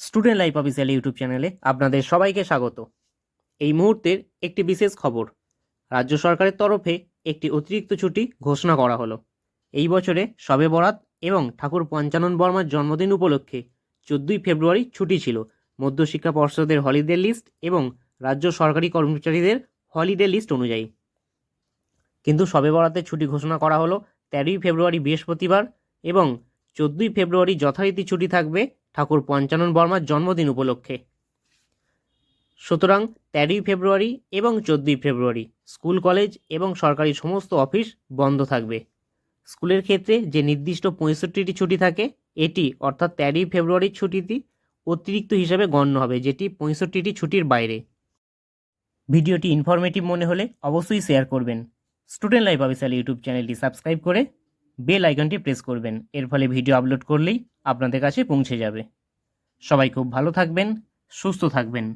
Student life official YouTube চ্যানেলে আপনাদের সবাইকে স্বাগত। এই মুহূর্তের একটি বিশেষ খবর। রাজ্য সরকারের তরফে একটি অতিরিক্ত ছুটি ঘোষণা করা হলো। এই বছরে শবে বরাত এবং ঠাকুর পঞ্চানন বর্মার জন্মদিন উপলক্ষে চোদ্দই ফেব্রুয়ারি ছুটি ছিল। মধ্যশিক্ষা পর্ষদের হলিডে লিস্ট এবং রাজ্য সরকারি কর্মচারীদের হলিডে লিস্ট অনুযায়ী। কিন্তু শবে বরাতের ছুটি ঘোষণা করা হলো তেরোই ফেব্রুয়ারি বৃহস্পতিবার এবং চোদ্দোই ফেব্রুয়ারি যথারীতি ছুটি থাকবে ঠাকুর পঞ্চানন বর্মার জন্মদিন উপলক্ষে। সুতরাং তেরোই ফেব্রুয়ারি এবং চোদ্দোই ফেব্রুয়ারি স্কুল, কলেজ এবং সরকারি সমস্ত অফিস বন্ধ থাকবে। স্কুলের ক্ষেত্রে যে নির্দিষ্ট পঁয়ষট্টিটি ছুটি থাকে, এটি অর্থাৎ তেরোই ফেব্রুয়ারির ছুটিটি অতিরিক্ত হিসাবে গণ্য হবে, যেটি পঁয়ষট্টিটি ছুটির বাইরে। ভিডিওটি ইনফরমেটিভ মনে হলে অবশ্যই শেয়ার করবেন। স্টুডেন্ট লাইফ অফিসিয়াল ইউটিউব চ্যানেলটি সাবস্ক্রাইব করে বেল আইকনটি প্রেস করবেন। এর ফলে ভিডিও আপলোড করলেই আপনাদের কাছে পৌঁছে যাবে। সবাই খুব ভালো থাকবেন সুস্থ থাকবেন।